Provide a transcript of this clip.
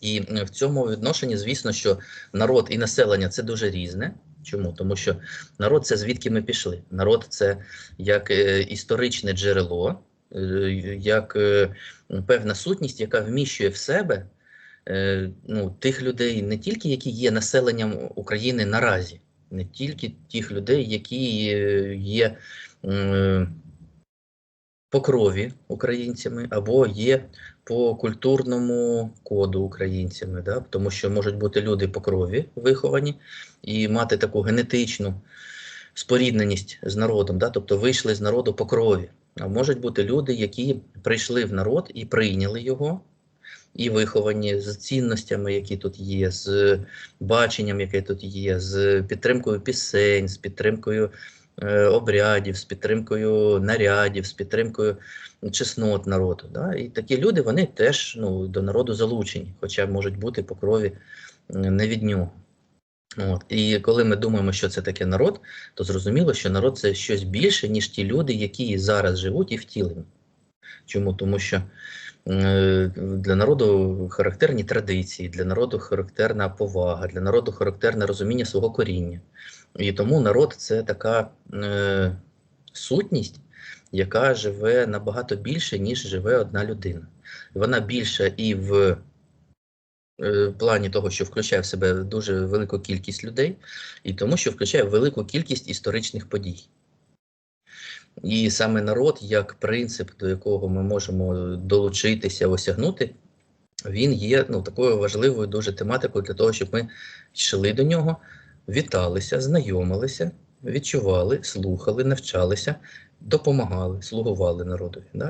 І в цьому відношенні, звісно, що народ і населення це дуже різне. Чому? Тому що народ це звідки ми пішли. Народ це як е, історичне джерело, е, як е, певна сутність, яка вміщує в себе ну, тих людей, не тільки які є населенням України наразі, не тільки тих людей, які є по крові українцями або є по культурному коду українцями, да? тому що можуть бути люди по крові виховані і мати таку генетичну спорідненість з народом, да? тобто вийшли з народу по крові. А можуть бути люди, які прийшли в народ і прийняли його, і виховані з цінностями, які тут є, з баченням, яке тут є, з підтримкою пісень, з підтримкою обрядів, з підтримкою нарядів, з підтримкою чеснот народу. Да? І такі люди вони теж ну, до народу залучені, хоча можуть бути по крові не від нього. От. І коли ми думаємо, що це таке народ, то зрозуміло, що народ це щось більше, ніж ті люди, які зараз живуть і втілені. Чому? Тому що е, для народу характерні традиції, для народу характерна повага, для народу характерне розуміння свого коріння. І тому народ це така е, сутність, яка живе набагато більше, ніж живе одна людина. Вона більша і в е, плані того, що включає в себе дуже велику кількість людей, і тому, що включає велику кількість історичних подій. І саме народ, як принцип, до якого ми можемо долучитися, осягнути, він є ну, такою важливою дуже тематикою для того, щоб ми йшли до нього, віталися, знайомилися, відчували, слухали, навчалися, допомагали, слугували народові. Да?